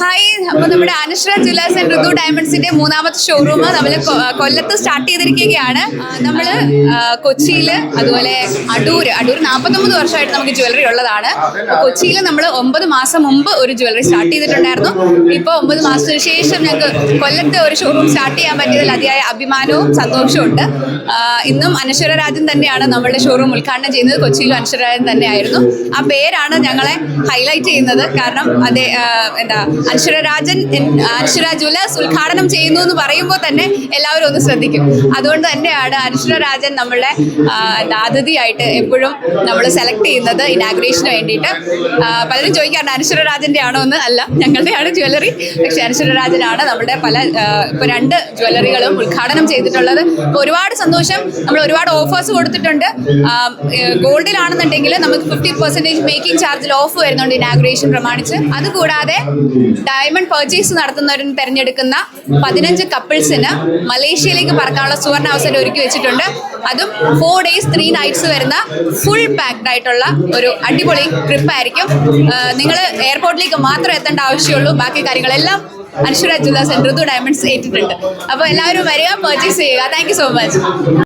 Hi അപ്പോൾ നമ്മുടെ അനുശ്ര Jewellers and ഋതു ഡയമണ്ട്സിന്റെ മൂന്നാമത്തെ ഷോറൂം നമ്മൾ കൊല്ലത്ത് സ്റ്റാർട്ട് ചെയ്തിരിക്കുകയാണ്. നമ്മൾ കൊച്ചിയിൽ അതുപോലെ അടൂർ അടൂർ നാൽപ്പത്തൊമ്പത് വർഷമായിട്ട് നമുക്ക് ജ്വല്ലറി ഉള്ളതാണ്. കൊച്ചിയിൽ നമ്മൾ ഒമ്പത് മാസം മുമ്പ് ഒരു ജ്വല്ലറി സ്റ്റാർട്ട് ചെയ്തിട്ടുണ്ടായിരുന്നു. ഇപ്പോൾ ഒമ്പത് മാസത്തിന് ശേഷം ഞങ്ങൾക്ക് കൊല്ലത്ത് ഒരു ഷോറൂം സ്റ്റാർട്ട് ചെയ്യാൻ പറ്റിയതിൽ അതിയായ അഭിമാനവും സന്തോഷവും ഉണ്ട്. ഇന്നും അനശ്വര രാജൻ തന്നെയാണ് നമ്മളുടെ ഷോറൂം ഉദ്ഘാടനം ചെയ്യുന്നത്. കൊച്ചിയിലും അനശ്വര രാജൻ തന്നെയായിരുന്നു. ആ പേരാണ് ഞങ്ങളെ ഹൈലൈറ്റ് ചെയ്യുന്നത്. കാരണം അതെ എന്താ അനശ്വര രാജൻ ജ്വല്ലേഴ്സ് ഉദ്ഘാടനം ചെയ്യുന്നു എന്ന് പറയുമ്പോൾ തന്നെ എല്ലാവരും ഒന്ന് ശ്രദ്ധിക്കും. അതുകൊണ്ട് തന്നെയാണ് അനശ്വര രാജൻ നമ്മളെ അതിഥിയായിട്ട് എപ്പോഴും നമ്മൾ സെലക്ട് ചെയ്യുന്നത് ഇനാഗ്രേഷന് വേണ്ടിയിട്ട്. പലരും ചോദിക്കാറുണ്ട് രാജന്റെ ആണോ എന്ന്? അല്ല ഞങ്ങളുടെയാണ് ജ്വല്ലറി പക്ഷെ അനശ്വര രാജനാണ് നമ്മുടെ പല ഇപ്പോൾ രണ്ട് ജ്വല്ലറികളും ഉദ്ഘാടനം ചെയ്തിട്ടുള്ളത്. ഒരുപാട് സന്തോഷം. നമ്മൾ ഒരുപാട് ഓഫേഴ്സ് കൊടുത്തിട്ടുണ്ട്. ഗോൾഡിലാണെന്നുണ്ടെങ്കിൽ നമുക്ക് ഫിഫ്റ്റി പെർസെന്റേജ് മേക്കിംഗ് ചാർജിൽ ഓഫ് വരുന്നുണ്ട് ഇനാഗ്രേഷൻ പ്രമാണിച്ച്. അതുകൂടാതെ ഡയമണ്ട് പർച്ചേസ് നടത്തുന്നവരും തിരഞ്ഞെടുക്കുന്ന പതിനഞ്ച് കപ്പിൾസിന് മലേഷ്യയിലേക്ക് പറക്കാനുള്ള സുവർണ അവസരം ഒരുക്കി വെച്ചിട്ടുണ്ട്. അതും ഫോർ ഡേയ്സ് ത്രീ നൈറ്റ്സ് വരുന്ന ഫുൾ പാക്ഡ് ആയിട്ടുള്ള ഒരു അടിപൊളി ട്രിപ്പ് ആയിരിക്കും. നിങ്ങൾ എയർപോർട്ടിലേക്ക് മാത്രം എത്തേണ്ട ആവശ്യമുള്ളൂ. ബാക്കി കാര്യങ്ങളെല്ലാം അൻഷുര ജ്വല്ലേഴ്സ് ഋതു ഡയമണ്ട്സ് ഏറ്റിട്ടുണ്ട്. അപ്പോൾ എല്ലാവരും വരിക പർച്ചേസ് ചെയ്യുക. Thank so much